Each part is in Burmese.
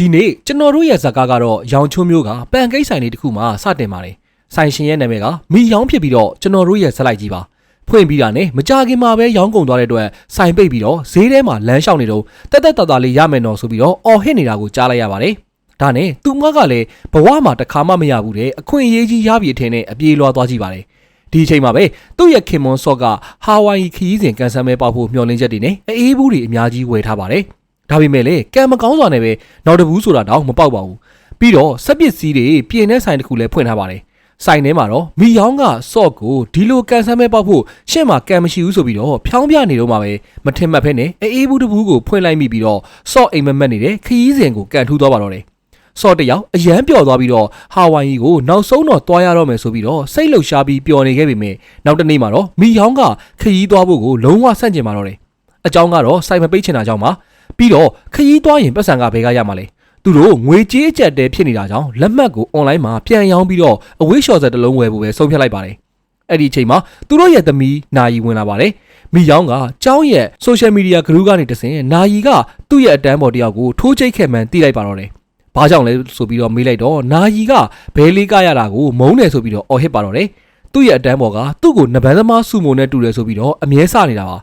ဒီနေ့ကျွန်တော်တို့ရဲ့ဇာကားကတော့ရောင်ချုံမျိုးကပန်ကိတ်ဆိုင်လေးတစ်ခုမှစတင်ပါတယ်ဆိုင်ရှင်ရဲ့နာမည်ကမီယောင်းဖြစ်ပြီးတော့ကျွန်တော်တို့ရဲ့ဇက်လိုက်ကြီးပါဖွင့်ပြီးတာနဲ့မကြခင်မှာပဲရောင်းကုန်သွားတဲ့အတွက်ဆိုင်ပိတ်ပြီးတော့ဈေးထဲမှာလမ်းလျှောက်နေတော့တက်တက်တာတာလေးရမယ်နော်ဆိုပြီးတော့အော်ဟစ်နေတာကိုကြားလိုက်ရပါတယ်ဒါနဲ့သူမကလည်းဘဝမှာတစ်ခါမှမရဘူးတဲ့အခွင့်အရေးကြီးရပြီအထင်နဲ့အပြေးလွှားသွားကြည့်ပါတယ်ဒီအချိန်မှာပဲသူ့ရဲ့ခင်မွန်ဆော့ကဟာဝိုင်ခီးစဉ်ကန်ဆယ်မဲပေါက်ဖို့မျှော်လင့်ချက်တွေနဲ့အေးဘူးတွေအများကြီးဝယ်ထားပါတယ် ဒါပေမဲ့လည်းကံမကောင်းစွာနဲ့ပဲနောက်တဘူးဆိုတာတော့မပေါက်ပါဘူးပြီးတော့စက်ပစ္စည်းတွေပြင်တဲ့ဆိုင်တစ်ခုလည်းဖွင့်ထားပါတယ်ဆိုင်ထဲမှာတော့မီယောင်းကဆော့ကိုဒီလိုကန်ဆယ်မဲပေါက်ဖို့ရှင့်မှာကံမရှိဘူးဆိုပြီးတော့ဖြောင်းပြနေတော့မှပဲမထင်မှတ်ဖဲနဲ့အေးဘူးတဘူးကိုဖွင့်လိုက်မိပြီးတော့ဆော့အိမ်မက်မက်နေတဲ့ခီးစဉ်ကိုကန်ထူးသွားပါတော့တယ်စော့တယောက်အရန်ပျော်သွားပြီးတော့ဟာဝိုင်ကြီးကိုနောက်ဆုံးတော့တွားရတော့မယ်ဆိုပြီးတော့စိတ်လှုပ်ရှားပြီးပျော်နေခဲ့ပေမဲ့နောက်တစ်နေ့မှာတော့မီယောင်းကခရီးသွားဖို့ကိုလုံးဝဆန့်ကျင်มาတော့တယ်အကြောင်းကတော့စိုက်မပိတ်ချင်တာကြောင့်ပါ ပြီးတော့ခရီးသွားရင်ပတ်စံကဘဲကရမှာလဲသူတို့ငွေကြေးအကျက်တဲဖြစ်နေတာကြောင့်လက်မှတ်ကိုအွန်လိုင်းမှာပြန်ရောင်းပြီးတော့အဝေးလျှော်ဆက်တစ်လုံးဝယ်ဖို့ပဲဆုံးဖြတ်လိုက်ပါတယ်အဲ့ဒီအချိန်မှာသူတို့ရဲ့သမီးနာယီဝင်လာပါတယ်မိယောင်းကကျောင်းရဲ့ social media group ကနေတဆင်နာယီကသူ့ရဲ့အတန်းပေါ်တယောက်ကိုထိုးချိတ်ခဲ့မှန်းသိလိုက်ပါတော့တယ်ဘာကြောင့်လဲဆိုပြီးတော့မေးလိုက်တော့နာယီကဘဲလေးကရတာကိုမုန်းတယ်ဆိုပြီးတော့အော်ဟစ်ပါတော့တယ်သူ့ရဲ့အတန်းပေါ်ကသူ့ကိုနဘန်းသမားစုမုံနဲ့တူတယ်ဆိုပြီးတော့အမြဲစနေတာပါ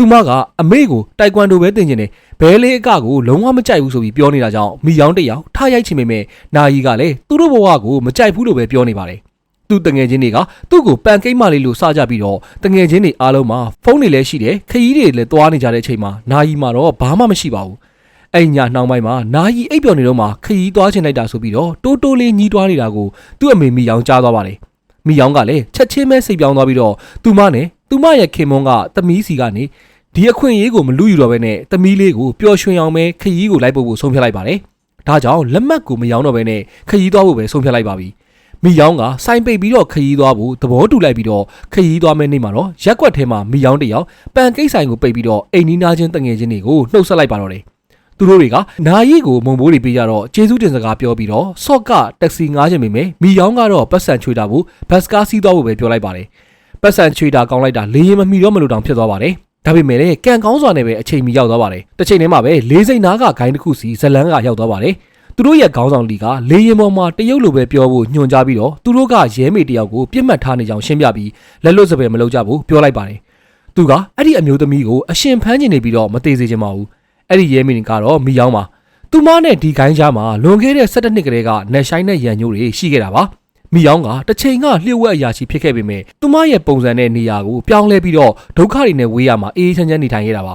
သူမကအမေကိုတိုက်ကွမ်ဒိုပဲတင်ကျင်တယ်ဘဲလေးအကကိုလုံးဝမကြိုက်ဘူးဆိုပြီးပြောနေတာကြောင့်မိယောင်းတစ်ယောက်ထားရိုက်ချင်ပေမဲ့နာယီကလည်းသူတို့ဘဝကိုမကြိုက်ဘူးလို့ပဲပြောနေပါတယ်သူတငယ်ချင်းတွေကသူ့ကိုပန်ကိတ်မလေးလို့စကြပြီးတော့တငယ်ချင်းတွေအားလုံးမှာဖုန်းတွေလည်းရှိတယ်ခရီးတွေလည်းသွားနေကြတဲ့အချိန်မှာနာယီမှာတော့ဘာမှမရှိပါဘူးအဲ့ညနှောင်းပိုင်းမှာနာယီအိပ်ပျော်နေတော့မှခရီးသွားချင်လိုက်တာဆိုပြီးတော့တိုးတိုးလေးညီးတွားနေတာကိုသူ့အမေမိယောင်ကြားသွားပါတယ်မိယောင်ကလည်းချက်ချင်းပဲစိတ်ပြောင်းသွားပြီးတော့သူမနဲ့သူမရဲ့ခင်မွန်းကသမီးစီကနေ ဒီအခွင့်အရေးကိုမလူယူတော့ဘဲနဲ့သမီးလေးကိုပျော်ရွှင်အောင်ပဲခရီးကိုလိုက်ပို့ဖို့ဆုံးဖြတ်လိုက်ပါတယ်ဒါကြောင့်လက်မှတ်ကိုမယောင်းတော့ဘဲနဲ့ခရီးသွားဖို့ပဲဆုံးဖြတ်လိုက်ပါပြီမိယောင်ကစိုင်းပိတ်ပြီးတော့ခရီးသွားဖို့သဘောတူလိုက်ပြီးတော့ခရီးသွားမယ့်နေ့မှာတော့ရက်ကွက်ထဲမှာမိယောင်တယောက်ပန်ကိတ်ဆိုင်ကိုပိတ်ပြီးတော့အိမ်နီးနားချင်းတငယ်ချင်းတွေကိုနှုတ်ဆက်လိုက်ပါတော့တယ်သူတို့တွေကနာရီကိုမုံဘိုးတွေပေးကြတော့ကျေးဇူးတင်စကားပြောပြီးတော့ဆော့ကတက်ဆီငားချင်ပေမဲ့မီယောင်းကတော့ပတ်စံချွေတာဘူးဘတ်စကားစီးသွားဖို့ပဲပြောလိုက်ပါတယ်ပတ်စံချွေတာကောင်းလိုက်တာလေရင်မမီတော့မလို့တောင်ဖြစ်သွားပါတယ် ဒါပေမဲ့လည်းကံကောင်းစွာနဲ့ပဲအချိန်မီရောက်သွားပါတယ်တစ်ချိန်တည်းမှာပဲလေးစိတ်နားကဂိုင်းတစ်ခုစီဇလန်းကရောက်သွားပါတယ်သူတို့ရဲ့ခေါင်းဆောင်လီကလေရင်ပေါ်မှာတရုတ်လိုပဲပြောဖို့ညွှန်ကြားပြီးတော့သူတို့ကရဲမေတယောက်ကိုပြစ်မှတ်ထားနေကြောင်းရှင်းပြပြီးလက်လွတ်စပယ်မလုပ်ကြဘူးပြောလိုက်ပါတယ်သူကအဲ့ဒီအမျိုးသမီးကိုအရှင်ဖမ်းကျင်နေပြီးတော့မသေးစေချင်ပါဘူးအဲ့ဒီရဲမင်းကတော့မိယောင်းပါသူမနဲ့ဒီဂိုင်းကြားမှာလွန်ခဲ့တဲ့17နှစ်ကလေးကနယ်ဆိုင်နဲ့ရန်ညိုးတွေရှိခဲ့တာပါ မိယောင်းကတစ်ချိန်ကလျှို့ဝှက်အရာရှိဖြစ်ခဲ့ပေမဲ့သူမရဲ့ပုံစံနဲ့နေရာကိုပြောင်းလဲပြီးတော့ဒုက္ခတွေနဲ့ဝေးရမှာအေးအေးချမ်းချမ်းနေထိုင်ခဲ့တာပါ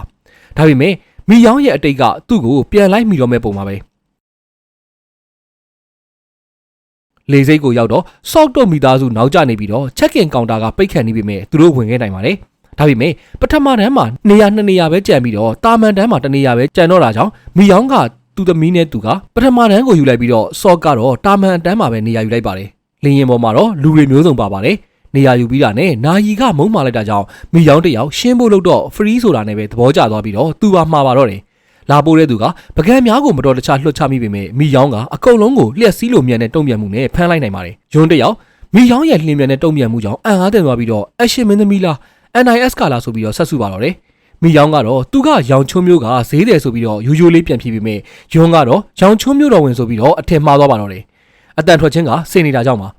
ဒါပေမဲ့မိယောင်းရဲ့အတိတ်ကသူ့ကိုပြန်လိုက်မိတော့မဲ့ပုံပါပဲလေစိတ်ကိုရောက်တော့စော့တော့မိသားစုနောက်ကျနေပြီးတော့ချက်ကင်ကောင်တာကပိတ်ခံနေပြီမဲ့သူတို့ဝင်ခဲ့နိုင်ပါတယ်ဒါပေမဲ့ပထမတန်းမှာနေရာနှစ်နေရာပဲကြံပြီးတော့တာမန်တန်းမှာတစ်နေရာပဲကြံတော့တာကြောင့်မိယောင်းကသူ့သမီးနဲ့သူကပထမတန်းကိုယူလိုက်ပြီးတော့စော့ကတော့တာမန်တန်းမှာပဲနေရာယူလိုက်ပါတယ် လင်းရင်ပေါ်မှာတော့လူတွေမျိုးစုံပါပါတယ်နေရာယူပြီးတာနဲ့နာယီကမုံမာလိုက်တာကြောင့်မိယောင်းတစ်ယောက်ရှင်းဖို့လို့တော့ free ဆိုတာနဲ့ပဲသဘောကျသွားပြီးတော့သူပါမှာပါတော့တယ်လာပိုးတဲ့သူကပကံများကိုမတော်တခြားလွှတ်ချမိပေမဲ့မိယောင်းကအကုန်လုံးကိုလျှက်စီးလိုမြန်တဲ့တုံ့ပြန်မှုနဲ့ဖမ်းလိုက်နိုင်ပါတယ်ယွန်းတစ်ယောက်မိယောင်းရဲ့လျင်မြန်တဲ့တုံ့ပြန်မှုကြောင့်အံ့အားသင့်သွားပြီးတော့အရှင်မင်းသမီးလား NIS ကလာဆိုပြီးတော့ဆက်စုပါတော့တယ်။မိယောင်းကတော့သူကရောင်ချုံမျိုးကဈေးတယ်ဆိုပြီးတော့ယူယူလေးပြန်ဖြေပြီးမြဲယွန်းကတော့ရောင်ချုံမျိုးတော်ဝင်ဆိုပြီးတော့အထင်မှားသွားပါတော့တယ်။အတန်ထွက်ချင်းကစိတ်နေတာကြောင့်ပါ။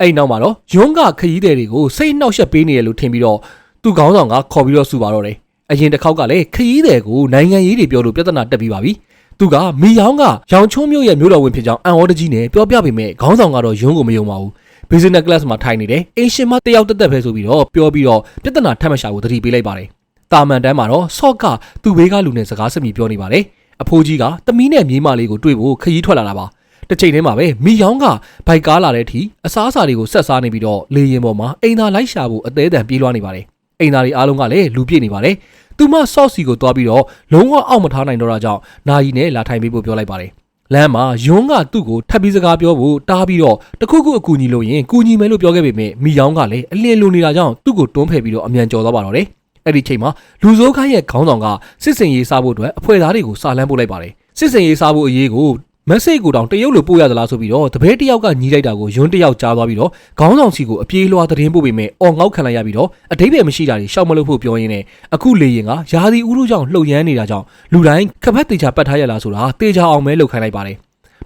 အဲ့နောက်မှာတော့ယွန်းကခရီးသည်တွေကိုစိတ်နှောက်ယှက်ပေးနေတယ်လို့ထင်ပြီးတော့သူခေါင်းဆောင်ကခေါ်ပြီးတော့စုပါတော့တယ်။အရင်တစ်ခေါက်ကလည်းခရီးသည်ကိုနိုင်ငံရေးတွေပြောလို့ပြဿနာတက်ပြီးပါပြီ။သူကမိယောင်းကရောင်ချုံမျိုးရဲ့မျိုးတော်ဝင်ဖြစ်ကြောင်းအန်အော်တကြီးနဲ့ပြောပြပေမဲ့ခေါင်းဆောင်ကတော့ယွန်းကိုမယုံပါဘူး။ business class မှာထိုင်နေတယ်အင်ရှင်မတယောက်တက်တက်ပဲဆိုပြီးတော့ပြောပြီးတော့ပြဿနာထပ်မရှာဘူးသတိပေးလိုက်ပါတယ်တာမန်တန်းမှာတော့ဆော့ကသူ့ဘေးကလူနဲ့စကားစမြည်ပြောနေပါတယ်အဖိုးကြီးကသမီးနဲ့မြေးမလေးကိုတွေ့ဖို့ခရီးထွက်လာတာပါ တစ်ချိန်တည်းမှာပဲမိယောင်းကဘိုက်ကားလာတဲ့အထိအစားအစာတွေကိုဆက်စားနေပြီးတော့လေရင်ပေါ်မှာအိမ်သာလိုက်ရှာဖို့အသေးအတန်ပြေးလွှားနေပါတယ်အိမ်သာတွေအားလုံးကလည်းလူပြည့်နေပါတယ်သူမဆော့စီကိုတွားပြီးတော့လုံးဝအောက်မထားနိုင်တော့တာကြောင့်နာယီနဲ့လာထိုင်ပေးဖို့ပြောလိုက်ပါတယ်လမ်းမှာယွန်းကသူ့ကိုထပ်ပြီးစကားပြောဖို့တားပြီးတော့တခုခုအကူညီလို့ရင်ကူညီမယ်လို့ပြောခဲ့ပေမဲ့မိယောင်းကလည်းအလင်းလိုနေတာကြောင့်သူ့ကိုတွန်းဖယ်ပြီးတော့အမြန်ကျော်သွားပါတော့တယ်အဲ့ဒီချိန်မှာလူစိုးခိုင်းရဲ့ခေါင်းဆောင်ကစစ်စင်ရေးစားဖို့အတွက်အဖွဲ့သားတွေကိုစာလန်းပို့လိုက်ပါတယ်စစ်စင်ရေးစားဖို့အရေးကို မက်ဆေ့ကိုတောင်တရုတ်လိုပို့ရသလားဆိုပြီးတော့တပည့်တစ်ယောက်ကညီးလိုက်တာကိုယွန်းတစ်ယောက်ကြားသွားပြီးတော့ခေါင်းဆောင်စီကိုအပြေးလွှာသတင်းပို့ပေမဲ့အော်ငေါက်ခံလိုက်ရပြီးတော့အတိတ်ပဲမရှိတာတွေရှောက်မလို့ဖို့ပြောရင်းနဲ့အခုလေရင်ကယာဒီဥရုကြောင့်လှုပ်ရမ်းနေတာကြောင့်လူတိုင်းခက်ဖက်တေချာပတ်ထားရလားဆိုတာတေချာအောင်ပဲလှုပ်ခိုင်းလိုက်ပါတယ်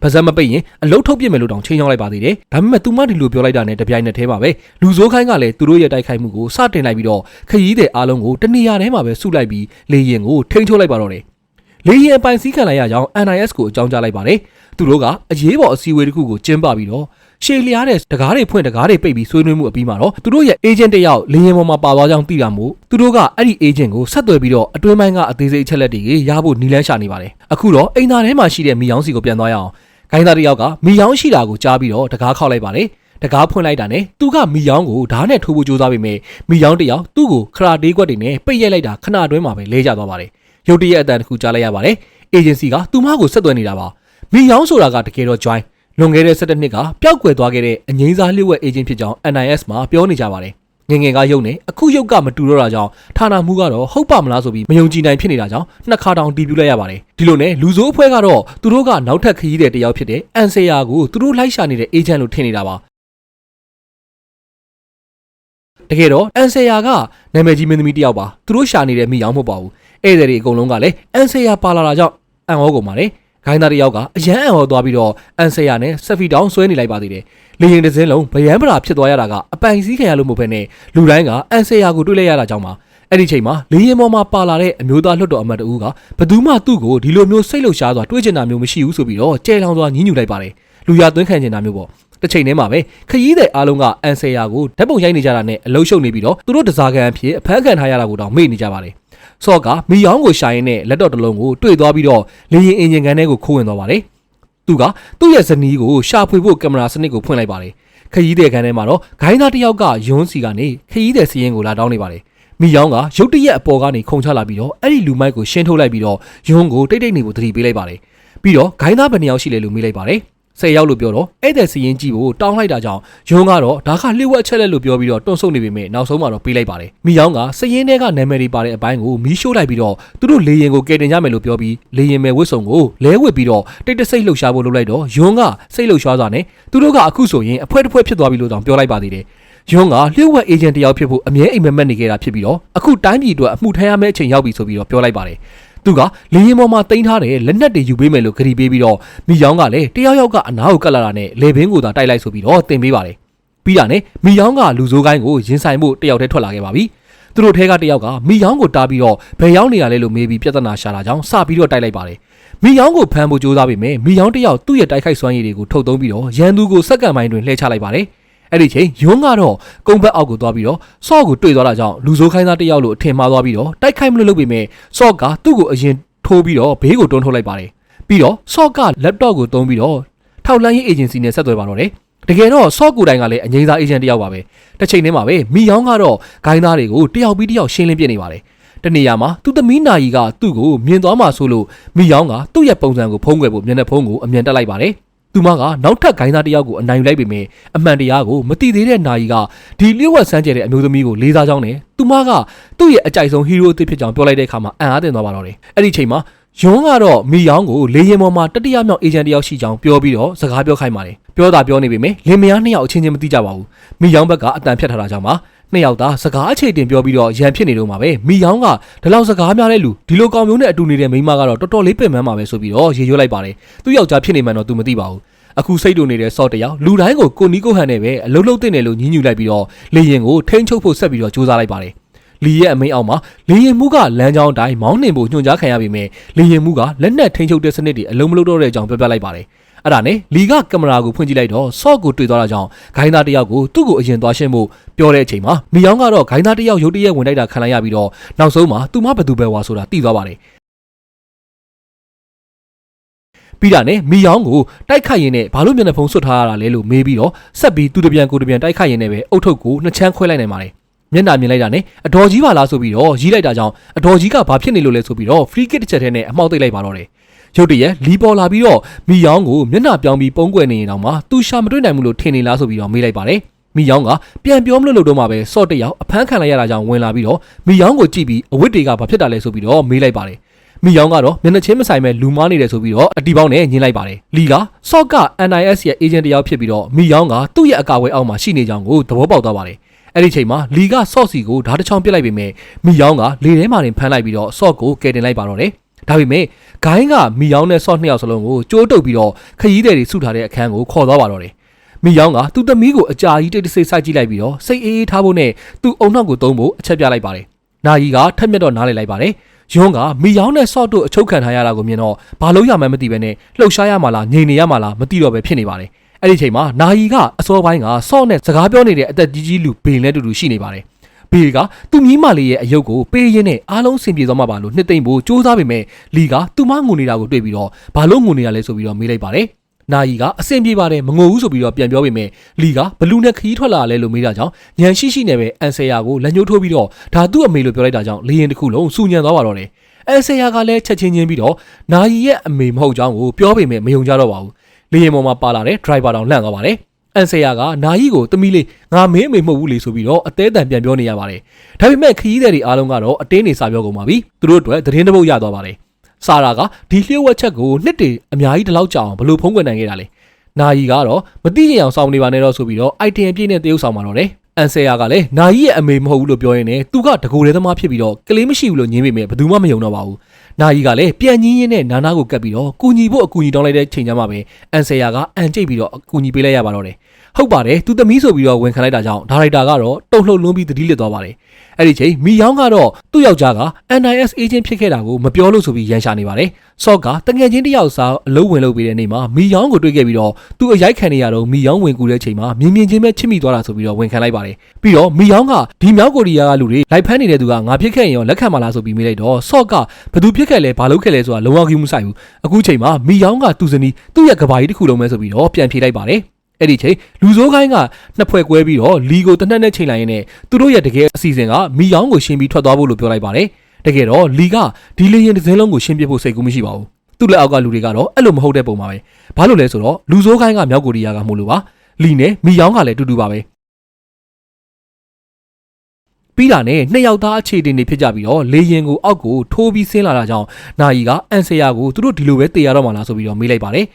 ပါဇက်မပိတ်ရင်အလုတ်ထုတ်ပြစ်မယ်လို့တောင်ချိန်ချောင်းလိုက်ပါသေးတယ်ဒါပေမဲ့သူမဒီလိုပြောလိုက်တာနဲ့တပြိုင်နက်တည်းပါပဲလူစိုးခိုင်းကလည်းသူတို့ရဲ့တိုက်ခိုက်မှုကိုစတင်လိုက်ပြီးတော့ခရီးတဲ့အားလုံးကိုတနေရာထဲမှာပဲစုလိုက်ပြီးလေရင်ကိုထိန်းချုပ်လိုက်ပါတော့တယ် လေရင်အပိုင်စည်းခံလိုက်ရကြောင်း NIS ကိုအကြောင်းကြားလိုက်ပါတယ်။သူတို့ကအရေးပေါ်အစည်းအဝေးတစ်ခုကိုကျင်းပပြီးတော့ရှေ့လျားတဲ့တကားတွေဖွင့်တကားတွေပိတ်ပြီးဆွေးနွေးမှုအပြီးမှာတော့သူတို့ရဲ့ agent တစ်ယောက်လေရင်ပေါ်မှာပါသွားကြောင်းသိတာမို့သူတို့ကအဲ့ဒီ agent ကိုဆက်သွယ်ပြီးတော့အတွင်းပိုင်းကအသေးစိတ်အချက်လက်တွေရဖို့နီလန်းရှာနေပါတယ်။အခုတော့အိမ်သားထဲမှာရှိတဲ့မီယောင်းစီကိုပြန်သွားရအောင်။ခိုင်းသားတစ်ယောက်ကမီယောင်းရှိတာကိုကြားပြီးတော့တကားခောက်လိုက်ပါတယ်။တကားဖွင့်လိုက်တာနဲ့သူကမီယောင်းကိုဓာတ်နဲ့ထိုးဖို့ကြိုးစားပေမဲ့မီယောင်းတစ်ယောက်သူ့ကိုခရာတေးကွက်တွေနဲ့ပိတ်ရိုက်လိုက်တာခဏအတွင်းမှာပဲလဲကျသွားပါတယ်။ ရုတ်တရက်အတန်တစ်ခုကြားလိုက်ရပါတယ်။ agency ကသူမကိုဆက်သွယ်နေတာပါ။မီယောင်းဆိုတာကတကယ်တော့ join လွန်ခဲ့တဲ့17နှစ်ကပျောက်ကွယ်သွားခဲ့တဲ့အငိမ့်စားလျှို့ဝှက် agent ဖြစ်ကြောင်း NIS မှာပြောနေကြပါတယ်။ငယ်ငယ်ကရုပ်နဲ့အခုရုပ်ကမတူတော့တာကြောင့်ဌာနမှုကတော့ဟုတ်ပါမလားဆိုပြီးမယုံကြည်နိုင်ဖြစ်နေတာကြောင့်နှစ်ခါတောင်တီးပြလိုက်ရပါတယ်။ဒီလိုနဲ့လူဆိုးအဖွဲ့ကတော့သူတို့ကနောက်ထပ်ခရီးတဲ့တယောက်ဖြစ်တဲ့အန်ဆေယာကိုသူတို့လိုက်ရှာနေတဲ့ agent လို့ထင်နေတာပါ။တကယ်တော့အန်ဆေယာကနာမည်ကြီးမင်းသမီးတယောက်ပါသူတို့ရှာနေတဲ့မိအောင်မဟုတ်ပါဘူး ဧည့်သည်တွေအကုန်လုံးကလည်းအန်ဆေယာပါလာတာကြောင့်အံ့ဩကုန်ပါလေခိုင်းသားတယောက်ကအရန်အံ့ဩသွားပြီးတော့အန်ဆေယာနဲ့ဆက်ဖီတောင်းဆွဲနေလိုက်ပါသေးတယ်လေရင်တစ်စင်းလုံးဗယံပရာဖြစ်သွားရတာကအပိုင်စည်းခံရလို့မဟုတ်ဘဲနဲ့လူတိုင်းကအန်ဆေယာကိုတွေ့လိုက်ရတာကြောင့်ပါအဲ့ဒီချိန်မှာလေရင်ပေါ်မှာပါလာတဲ့အမျိုးသားလွှတ်တော်အမတ်တဦးကဘယ်သူမှသူ့ကိုဒီလိုမျိုးစိတ်လှုပ်ရှားစွာတွေးကျင်တာမျိုးမရှိဘူးဆိုပြီးတော့ကြဲလောင်စွာညှဉ်းညူလိုက်ပါတယ်လူရသွင်းခံကျင်တာမျိုးပေါ့တစ်ချိန်တည်းမှာပဲခရီးတဲ့အားလုံးကအန်ဆေယာကိုဓာတ်ပုံရိုက်နေကြတာနဲ့အလုံးရှုပ်နေပြီးတော့သူတို့တစားကန်အဖြစ်အဖမ်းခံထားရတာကိုတောင်မေ့နေကြပါတယ် ဆော့ကမီယောင်းကိုရှာရင်းနဲ့လက်တော့တစ်လုံးကိုတွေ့သွားပြီးတော့လေရင်အင်ဂျင်ကန်ထဲကိုခိုးဝင်သွားပါတယ်သူကသူ့ရဲ့ဇနီးကိုရှာဖွေဖို့ကင်မရာစနစ်ကိုဖွင့်လိုက်ပါတယ်ခရီးတဲ့ကန်ထဲမှာတော့ဂိုင်းသားတစ်ယောက်ကယွန်းစီကနေခရီးတဲ့စီရင်ကိုလာတောင်းနေပါတယ်မိယောင်းကရုတ်တရက်အပေါ်ကနေခုန်ချလာပြီးတော့အဲ့ဒီလူမိုက်ကိုရှင်းထုတ်လိုက်ပြီးတော့ယွန်းကိုတိတ်တိတ်နေဖို့သတိပေးလိုက်ပါတယ်ပြီးတော့ဂိုင်းသားဘယ်နှယောက်ရှိလဲလို့မေးလိုက်ပါတယ် ဆယ်ယောက်လို့ပြောတော့အဲ့တဲ့စီရင်ကြည့်ဖို့တောင်းလိုက်တာကြောင့်ယွန်းကတော့ဒါကလျှို့ဝှက်ချက်လက်လို့ပြောပြီးတော့တွန့်ဆုတ်နေပေမဲ့နောက်ဆုံးမှတော့ပေးလိုက်ပါတယ်မိယောင်းကစရင်တွေကနာမည်တွေပါတဲ့အပိုင်းကိုမီးရှို့လိုက်ပြီးတော့သူတို့လေရင်ကိုကယ်တင်ကြမယ်လို့ပြောပြီးလေရင်မဲ့ဝတ်စုံကိုလဲဝစ်ပြီးတော့တိတ်တဆိတ်လှုပ်ရှားဖို့လုပ်လိုက်တော့ယွန်းကစိတ်လှုပ်ရှားစွာနဲ့သူတို့ကအခုဆိုရင်အဖွဲတစ်ဖွဲဖြစ်သွားပြီလို့တောင်ပြောလိုက်ပါသေးတယ်ယွန်းကလျှို့ဝှက်အေဂျင့်တယောက်ဖြစ်ဖို့အမြဲအိမ်မက်မက်နေခဲ့တာဖြစ်ပြီးတော့အခုတိုင်းပြည်အတွက်အမှုထမ်းရမယ့်အချိန်ရောက်ပြီဆိုပြီးတော့ပြောလိုက်ပါတယ် သူကလေရင်ပေါ်မှာတင်ထားတဲ့လက်နက်တွေယူပေးမယ်လို့ခရီးပေးပြီးတော့မိယောင်းကလည်းတယောက်ယောက်ကအနားကိုကတ်လာတာနဲ့လေဘင်းကိုသာတိုက်လိုက်ဆိုပြီးတော့တင်ပေးပါတယ်ပြီးတာနဲ့မိယောင်းကလူဆိုးကိုင်းကိုရင်ဆိုင်မှုတယောက်တည်းထွက်လာခဲ့ပါပြီသူတို့ထဲကတယောက်ကမိယောင်းကိုတားပြီးတော့ဘယ်ရောက်နေရလဲလို့မေးပြီးပြဿနာရှာတာကြောင့်စပြီးတော့တိုက်လိုက်ပါတယ်မိယောင်းကိုဖမ်းဖို့ကြိုးစားပေမဲ့မိယောင်းတယောက်သူ့ရဲ့တိုက်ခိုက်စွမ်းရည်တွေကိုထုတ်သုံးပြီးတော့ရန်သူကိုစက္ကန့်ပိုင်းတွင်လှည့်ချလိုက်ပါတယ် အဲ့ဒီချိန်ယွန်းကတော့ကုန်းဘက်အောက်ကိုသွားပြီးတော့ဆော့ကိုတွေ့သွားတာကြောင့်လူဆိုးခိုင်းသားတယောက်လိုအထင်မှားသွားပြီးတော့တိုက်ခိုက်မလို့လုပ်ပေမဲ့ဆော့ကသူ့ကိုအရင်ထိုးပြီးတော့ဘေးကိုတွန်းထုတ်လိုက်ပါတယ်ပြီးတော့ဆော့က laptop ကိုသုံးပြီးတော့ထောက်လန်းရေး agency နဲ့ဆက်သွယ်ပါတော့တယ်တကယ်တော့ဆော့ကိုတိုင်ကလည်းအငိမ့်စား agent တယောက်ပါပဲတစ်ချိန်တည်းမှာပဲမိယောင်းကတော့ဂိုင်းသားတွေကိုတယောက်ပြီးတယောက်ရှင်းလင်းပြနေပါတယ်တနေရာမှာသူ့သမီးနာယီကသူ့ကိုမြင်သွားမှဆိုလို့မိယောင်းကသူ့ရဲ့ပုံစံကိုဖုံးကွယ်ဖို့မျက်နှာဖုံးကိုအမြန်တက်လိုက်ပါတယ် သူမကနောက်ထပ်ဂိုင်းသားတယောက်ကိုအနိုင်ယူလိုက်ပေမဲ့အမှန်တရားကိုမသိသေးတဲ့နာယီကဒီလျှို့ဝှက်ဆန်းကျဲတဲ့အမျိုးသမီးကိုလေးစားကြောင်းနဲ့သူမကသူ့ရဲ့အကြိုက်ဆုံးဟီးရိုးအသစ်ဖြစ်ကြောင်းပြောလိုက်တဲ့အခါမှာအံ့အားသင့်သွားပါတော့တယ်အဲ့ဒီချိန်မှာယွန်းကတော့မိယောင်းကိုလေရင်ပေါ်မှာတတိယမြောက်အေဂျင့်တယောက်ရှိကြောင်းပြောပြီးတော့စကားပြောခိုင်းပါတယ်ပြောတာပြောနေပေမဲ့လင်မယားနှစ်ယောက်အချင်းချင်းမသိကြပါဘူးမိယောင်းဘက်ကအတန်ဖြတ်ထားတာကြောင့်ပါ နှစ်ယောက်သားစကားအခြေတင်ပြောပြီးတော့ရန်ဖြစ်နေတော့မှာပဲမိယောင်းကဒီလောက်စကားများတဲ့လူဒီလိုကောင်မျိုးနဲ့အတူနေတဲ့မိန်းမကတော့တော်တော်လေးပင်ပန်းမှာပဲဆိုပြီးတော့ရေရွတ်လိုက်ပါတယ်သူ့ယောက်ျားဖြစ်နေမှန်းတော့သူမသိပါဘူးအခုစိတ်တူနေတဲ့ဆော့တယောက်လူတိုင်းကိုကိုနီးကိုဟန်နဲ့ပဲအလုံးလုံးတင်တယ်လို့ညှင်းညူလိုက်ပြီးတော့လေရင်ကိုထိန်းချုပ်ဖို့ဆက်ပြီးတော့စူးစမ်းလိုက်ပါတယ်လီရဲ့အမိန်အောက်မှာလေရင်မှုကလမ်းကြောင်းတိုင်းမောင်းနှင်ဖို့ညွှန်ကြားခံရပေမဲ့လေရင်မှုကလက်နက်ထိန်းချုပ်တဲ့စနစ်တွေအလုံးမလုံးတော့တဲ့အကြောင်းပြောပြလိုက်ပါတယ် အဲ့ဒါနဲ့လီကကင်မရာကိုဖွင့်ကြည့်လိုက်တော့ဆော့ကိုတွေ့သွားတာကြောင့်ဂိုင်းသားတယောက်ကိုသူ့ကိုအရင်သွားရှင်းဖို့ပြောတဲ့အချိန်မှာမီယောင်းကတော့ဂိုင်းသားတယောက်ရုတ်တရက်ဝင်လိုက်တာခံလိုက်ရပြီးတော့နောက်ဆုံးမှာသူမဘယ်သူပဲဝါဆိုတာသိသွားပါတယ်ပြီးတာနဲ့မီယောင်းကိုတိုက်ခိုက်ရင်းနဲ့ဘာလို့မျက်နှာဖုံးဆွတ်ထားရတာလဲလို့မေးပြီးတော့ဆက်ပြီးသူတပြန်ကိုတပြန်တိုက်ခိုက်ရင်းနဲ့ပဲအုတ်ထုပ်ကိုနှစ်ချမ်းခွဲလိုက်နိုင်ပါတယ်မျက်နှာမြင်လိုက်တာနဲ့အတော်ကြီးပါလားဆိုပြီးတော့ရီးလိုက်တာကြောင့်အတော်ကြီးကဘာဖြစ်နေလို့လဲဆိုပြီးတော့ free kick တစ်ချက်ထဲနဲ့အမှောက်သိပ်လိုက်ပါတော့တယ် ရုတ်တရက်လီပေါ်လာပြီးတော့မီယောင်းကိုမျက်နှာပြောင်းပြီးပုံကွယ်နေရင်တော့မှသူရှာမတွေ့နိုင်ဘူးလို့ထင်နေလားဆိုပြီးတော့မေးလိုက်ပါတယ်မီယောင်းကပြန်ပြောမလို့လို့တော့မှပဲဆော့တယောက်အဖမ်းခံလိုက်ရတာကြောင့်ဝင်လာပြီးတော့မီယောင်းကိုကြည့်ပြီးအဝတ်တွေကဘာဖြစ်တာလဲဆိုပြီးတော့မေးလိုက်ပါတယ်မိယောင်းကတော့မျက်နှာချင်းမဆိုင်မဲ့လူမားနေတယ်ဆိုပြီးတော့အတီပေါင်းနဲ့ညှင်းလိုက်ပါတယ်လီကဆော့က NIS ရဲ့ agent တယောက်ဖြစ်ပြီးတော့မိယောင်းကသူ့ရဲ့အကာအကွယ်အောက်မှာရှိနေကြောင်းကိုသဘောပေါက်သွားပါတယ်အဲ့ဒီချိန်မှာလီကဆော့စီကိုဓာတ်တစ်ချောင်းပစ်လိုက်ပေမဲ့မိယောင်းကလေထဲမှာတင်ဖမ်းလိုက်ပြီးတော့ဆော့ကိုကယ်တင်လိုက်ပါတော့တယ်ဒါပေမဲ့ ဂိုင်းကမိယောင်းနဲ့ဆော့နှစ်ယောက်စလုံးကိုကြိုးတုပ်ပြီးတော့ခရီးသည်တွေဆုထားတဲ့အခန်းကိုခေါ်သွားပါတော့တယ်မိယောင်းကသူ့သမီးကိုအကြာကြီးတိတ်တဆိတ်စိုက်ကြည့်လိုက်ပြီးတော့စိတ်အေးအေးထားဖို့နဲ့သူ့အုံနောက်ကိုသုံးဖို့အချက်ပြလိုက်ပါတယ်နာယီကထက်မြက်တော့နားလည်လိုက်ပါတယ်ယွန်းကမိယောင်းနဲ့ဆော့တို့အချုပ်ခံထားရတာကိုမြင်တော့ဘာလို့ရမှန်းမသိပဲနဲ့လှုပ်ရှားရမှာလားငြိမ်နေရမှာလားမသိတော့ပဲဖြစ်နေပါတယ်အဲ့ဒီချိန်မှာနာယီကအစောပိုင်းကဆော့နဲ့စကားပြောနေတဲ့အသက်ကြီးကြီးလူဘေနဲ့တူတူရှိနေပါတယ် ဘေကသူ့မြီးမလေးရဲ့အယုတ်ကိုပေးရင်းနဲ့အားလုံးဆင်ပြေသွားမှာပါလို့နှစ်သိမ့်ဖို့စူးစမ်းပေမဲ့လီကသူ့မငုံနေတာကိုတွေ့ပြီးတော့ဘာလို့ငုံနေတာလဲဆိုပြီးတော့မေးလိုက်ပါတယ်နာယီကအဆင်ပြေပါတယ်မငိုဘူးဆိုပြီးတော့ပြန်ပြောပေမဲ့လီကဘလူးနဲ့ခီးထွက်လာလဲလို့မေးတာကြောင့်ညံရှိရှိနဲ့ပဲအန်ဆယ်ယာကိုလက်ညှိုးထိုးပြီးတော့ဒါသူ့အမေလို့ပြောလိုက်တာကြောင့်လေရင်တစ်ခုလုံးစူညံသွားပါတော့တယ်အန်ဆယ်ယာကလည်းချက်ချင်းချင်းပြီးတော့နာယီရဲ့အမေမဟုတ်ကြောင်းကိုပြောပေမဲ့မယုံကြတော့ပါဘူးလေရင်ပေါ်မှာပါလာတဲ့ driver တောင်လှန့်သွားပါတယ် အန်ဆယ်ယာကနာယီကိုတမီးလေးငါမင်းအမေမဟုတ်ဘူးလေဆိုပြီးတော့အသေးအတန်ပြန်ပြောနေရပါတယ်ဒါပေမဲ့ခရီးသည်တွေအားလုံးကတော့အတင်းနေစာပြောကုန်ပါပြီသူတို့အတွက်သတင်းတစ်ပုဒ်ရသွားပါတယ်ဆာရာကဒီလျှို့ဝှက်ချက်ကိုနှစ်တည်အများကြီးတလောက်ကြာအောင်ဘယ်လိုဖုံးကွယ်နိုင်ခဲ့တာလဲနာယီကတော့မသိကြအောင်စောင့်နေပါနဲ့တော့ဆိုပြီးတော့ item အပြည့်နဲ့တရုပ်ဆောင်มาတော့တယ်အန်ဆယ်ယာကလည်းနာယီရဲ့အမေမဟုတ်ဘူးလို့ပြောရင်းနဲ့သူကတကူရဲသမားဖြစ်ပြီးတော့ကလေးမရှိဘူးလို့ညင်းပေမဲ့ဘယ်သူမှမယုံတော့ပါဘူးနာယီကလည်းပြန်ညင်းရင်းနဲ့နာနာကိုကပ်ပြီးတော့ကူညီဖို့အကူညီတောင်းလိုက်တဲ့ချိန်ကျမှပဲအန်ဆယ်ယာကအန်ကျိတ်ပြီးတော့အကူညီပေးလိုက်ရပါတော့တယ် ဟုတ်ပါတယ်သူသမီးဆိုပြီးတော့ဝန်ခံလိုက်တာကြောင့်ဒါရိုက်တာကတော့တုံ့လှုပ်လွန်းပြီးတတိလစ်သွားပါတယ်အဲ့ဒီချိန်မီယောင်းကတော့သူ့ယောက်ျားက NIS agent ဖြစ်ခဲ့တာကိုမပြောလို့ဆိုပြီးရန်ရှာနေပါတယ်ဆော့ကတငယ်ချင်းတယောက်စားအလုံးဝင်လုပ်ပေးတဲ့နေ့မှာမီယောင်းကိုတွေ့ခဲ့ပြီးတော့သူအရိုက်ခံနေရတော့မီယောင်းဝင်ကူတဲ့ချိန်မှာမြင်မြင်ချင်းပဲချစ်မိသွားတာဆိုပြီးတော့ဝန်ခံလိုက်ပါတယ်ပြီးတော့မီယောင်းကဒီမြောက်ကိုရီးယားကလူတွေလိုက်ဖမ်းနေတဲ့သူကငါဖြစ်ခဲ့ရင်ရောလက်ခံမလားဆိုပြီးမေးလိုက်တော့ဆော့ကဘသူဖြစ်ခဲ့လဲဘာလုပ်ခဲ့လဲဆိုတာလုံးဝကြည့်မဆိုင်ဘူးအခုချိန်မှာမီယောင်းကသူ့ဇနီးသူ့ရဲ့ကဘာကြီးတစ်ခုလုံးပဲဆိုပြီးတော့ပြန်ဖြေလိုက်ပါတယ် အဲ့ဒီချိန်လူစိုးခိုင်းကနှစ်ဖွဲ့ကွဲပြီးတော့လီကိုတနက်နဲ့ချိန်လိုက်ရင်းနဲ့သူတို့ရဲ့တကယ်အစီအစဉ်ကမီယောင်းကိုရှင်းပြီးထွက်သွားဖို့လို့ပြောလိုက်ပါတယ်တကယ်တော့လီကဒီလေရင်တစ်စင်းလုံးကိုရှင်းပြဖို့စိတ်ကူးမရှိပါဘူးသူ့လက်အောက်ကလူတွေကတော့အဲ့လိုမဟုတ်တဲ့ပုံပါပဲဘာလို့လဲဆိုတော့လူစိုးခိုင်းကမြောက်ကိုရီးယားကမို့လို့ပါလီနဲ့မီယောင်းကလည်းတူတူပါပဲပြီးတာနဲ့နှစ်ယောက်သားအခြေတင်နေဖြစ်ကြပြီးတော့လေရင်ကိုအောက်ကိုထိုးပြီးဆင်းလာတာကြောင့်နာယီကအန်ဆရာကိုသူတို့ဒီလိုပဲတေရတော့မှလားဆိုပြီးတော့မေးလိုက်ပါတယ်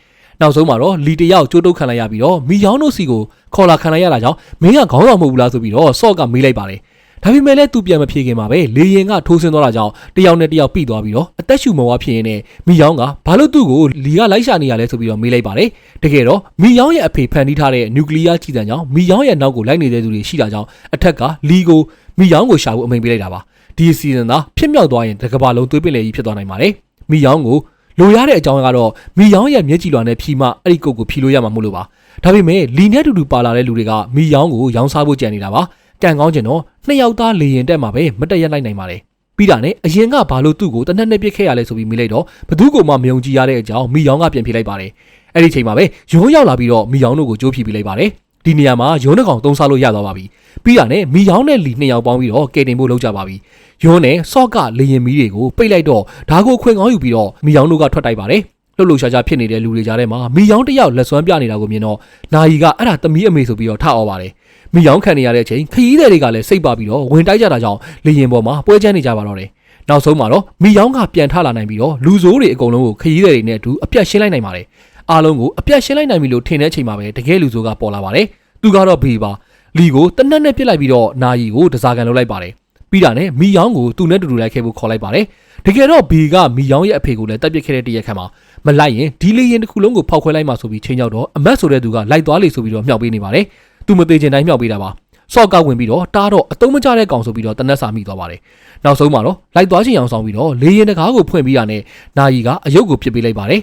နောက်ဆုံးမှာတော့လီတယောက်ကျိုးတုတ်ခံလိုက်ရပြီးတော့မီယောင်းတို့စီကိုခေါ်လာခံလိုက်ရတာကြောင့်မင်းကခေါင်းဆောင်မဟုတ်ဘူးလားဆိုပြီးတော့ဆော့ကမေးလိုက်ပါတယ်ဒါပေမဲ့လည်းသူပြန်မဖြေခင်မှာပဲလေရင်ကထိုးဆင်းသွားတာကြောင့်တယောက်နဲ့တယောက်ပြီးသွားပြီးတော့အသက်ရှူမဝါဖြစ်ရင်းနဲ့မီယောင်းကဘာလို့သူ့ကိုလီကလိုက်ရှာနေရလဲဆိုပြီးတော့မေးလိုက်ပါတယ်တကယ်တော့မီယောင်းရဲ့အဖေဖန်တီးထားတဲ့နျူကလ িয়ার ကြီးတန်းကြောင့်မီယောင်းရဲ့နောက်ကိုလိုက်နေတဲ့သူတွေရှိတာကြောင့်အထက်ကလီကိုမီယောင်းကိုရှာဖို့အမိန်ပေးလိုက်တာပါဒီအစီအစဉ်သာဖြစ်မြောက်သွားရင်တကဘာလုံးသွေးပင်လေကြီးဖြစ်သွားနိုင်ပါတယ်မီယောင်းကို လိုရတဲ့အကြောင်းကတော့မီယောင်းရဲ့မျက်ကြည်လွှာနဲ့ဖြီမှအဲ့ဒီကုတ်ကိုဖြီလို့ရမှာမို့လို့ပါဒါပေမဲ့လီနဲ့တူတူပါလာတဲ့လူတွေကမီယောင်းကိုရောင်းစားဖို့ကြံနေတာပါကံကောင်းကျင်တော့နှစ်ယောက်သားလေရင်တက်မှာပဲမတက်ရက်လိုက်နိုင်ပါလေပြီးတာနဲ့အရင်ကဘာလို့သူ့ကိုတနက်နဲ့ပြစ်ခဲ့ရလဲဆိုပြီးမိလိုက်တော့ဘသူ့ကိုမှမယုံကြည်ရတဲ့အကြောင်းမီယောင်းကပြန်ဖြေလိုက်ပါတယ်အဲ့ဒီချိန်မှာပဲရုံးရောက်လာပြီးတော့မီယောင်းတို့ကိုကြိုးဖြီပေးလိုက်ပါတယ်ဒီနေရာမှာရုံးတစ်ကောင်သုံးစားလို့ရသွားပါပြီပြီးတာနဲ့မီယောင်းနဲ့လီနှစ်ယောက်ပေါင်းပြီးတော့ကယ်တင်ဖို့လုပ်ကြပါပြီ ရုံးနဲ့ဆော့ကလေရင်မီးတွေကိုပိတ်လိုက်တော့ဒါကိုခွင်ကောင်းယူပြီးတော့မီယောင်းတို့ကထွက်တိုက်ပါတယ်လှုပ်လှုပ်ရှားရှားဖြစ်နေတဲ့လူတွေကြားထဲမှာမီယောင်းတစ်ယောက်လက်စွမ်းပြနေတာကိုမြင်တော့နာယီကအဲ့ဒါသမီးအမေဆိုပြီးတော့ထအော်ပါတယ်မီယောင်းခံနေရတဲ့အချိန်ခရီးသည်တွေကလည်းစိတ်ပါပြီးတော့ဝင်တိုက်ကြတာကြောင့်လေရင်ပေါ်မှာပွဲချမ်းနေကြပါတော့တယ်နောက်ဆုံးမှာတော့မီယောင်းကပြန်ထလာနိုင်ပြီးတော့လူဆိုးတွေအကုန်လုံးကိုခရီးသည်တွေနဲ့အတူအပြတ်ရှင်းလိုက်နိုင်ပါတယ်အားလုံးကိုအပြတ်ရှင်းလိုက်နိုင်ပြီလို့ထင်တဲ့အချိန်မှာပဲတကယ်လူဆိုးကပေါ်လာပါတယ်သူကတော့ဘေးပါလီကိုတနက်နဲ့ပြစ်လိုက်ပြီးတော့နာယီကိုတစားကန်လုပ်လိုက်ပါတယ် ပြီးတာနဲ့မီယောင်းကိုသူ့နဲ့တူတူလိုက်ခဲ့ဖို့ခေါ်လိုက်ပါတယ်တကယ်တော့ဘေကမီယောင်းရဲ့အဖေကိုလည်းတပ်ပစ်ခဲ့တဲ့တရက်ခန့်မှာမလိုက်ရင်ဒီလေရင်တစ်ခုလုံးကိုဖောက်ခွဲလိုက်မှဆိုပြီးချင်းရောက်တော့အမတ်ဆိုတဲ့သူကလိုက်သွားလေဆိုပြီးတော့မြှောက်ပေးနေပါတယ်သူမသေးချင်တိုင်းမြှောက်ပေးတာပါဆော့ကောက်ဝင်ပြီးတော့တားတော့အတုံးမကျတဲ့ကောင်ဆိုပြီးတော့တနက်စာမိသွားပါတယ်နောက်ဆုံးမှာတော့လိုက်သွားချင်အောင်ဆောင်ပြီးတော့လေရင်တကားကိုဖွင့်ပြီးတာနဲ့နာယီကအယုတ်ကိုပြစ်ပေးလိုက်ပါတယ်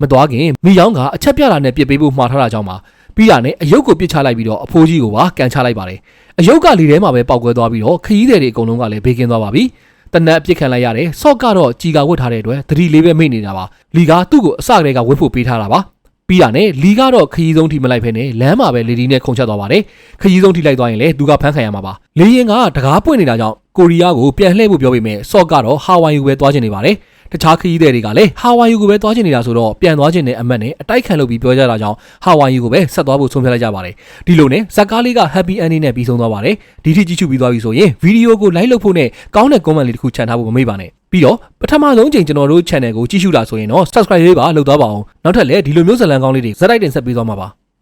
မသွားခင်မိယောင်းကအချက်ပြတာနဲ့ပြစ်ပေးဖို့မှားထားတာကြောင့်ပါပြီးတာနဲ့အယုတ်ကိုပြစ်ချလိုက်ပြီးတော့အဖိုးကြီးကိုပါကန်ချလိုက်ပါတယ် အယုတ်ကလေထဲမှာပဲပောက်ကွဲသွားပြီးတော့ခရီးသည်တွေအကုန်လုံးကလည်းဘေးကင်းသွားပါပြီတနက်အပြစ်ခံလိုက်ရတယ်ဆော့ကတော့ជីကာဝတ်ထားတဲ့အတွက်သတိလေးပဲမိနေတာပါလီကသူ့ကိုအစကတည်းကဝတ်ဖို့ပေးထားတာပါပြီးတာနဲ့လီကတော့ခရီးဆုံးထိမလိုက်ဖ ೇನೆ လမ်းမှာပဲလေဒီနဲ့ခုန်ချက်သွားပါတယ်ခရီးဆုံးထိလိုက်သွားရင်လေသူကဖမ်းခံရမှာပါလေရင်ကတကားပွင့်နေတာကြောင့်ကိုရီးယားကိုပြန်လှည့်ဖို့ပြောပေမဲ့ဆော့ကတော့ဟာဝိုင်ယူပဲသွားချင်နေပါတယ် တခြားခရီးသည်တွေကလည်းဟာဝိုင်ယူကိုပဲသွားချင်နေတာဆိုတော့ပြန်သွားချင်တဲ့အမတ်နဲ့အတိုက်ခံလုပ်ပြီးပြောကြတာကြောင့်ဟာဝိုင်ယူကိုပဲဆက်သွားဖို့ဆုံးဖြတ်လိုက်ကြပါတယ်ဒီလိုနဲ့ဇက်ကားလေးက happy ending နဲ့ပြီးဆုံးသွားပါတယ်ဒီထိကြည့်ချူပြီးသွားပြီဆိုရင်ဗီဒီယိုကို like လုပ်ဖို့နဲ့ကောင်းတဲ့ comment လေးတစ်ခုချန်ထားဖို့မမေ့ပါနဲ့ပြီးတော့ပထမဆုံးချိန်ကျွန်တော်တို့ channel ကိုကြည့်ရှုတာဆိုရင်တော့ subscribe လေးပါလုပ်သွားပါအောင်နောက်ထပ်လည်းဒီလိုမျိုးဇာတ်လမ်းကောင်းလေးတွေဇက်တိုက်တင်ဆက်ပေးသွားမှာပါ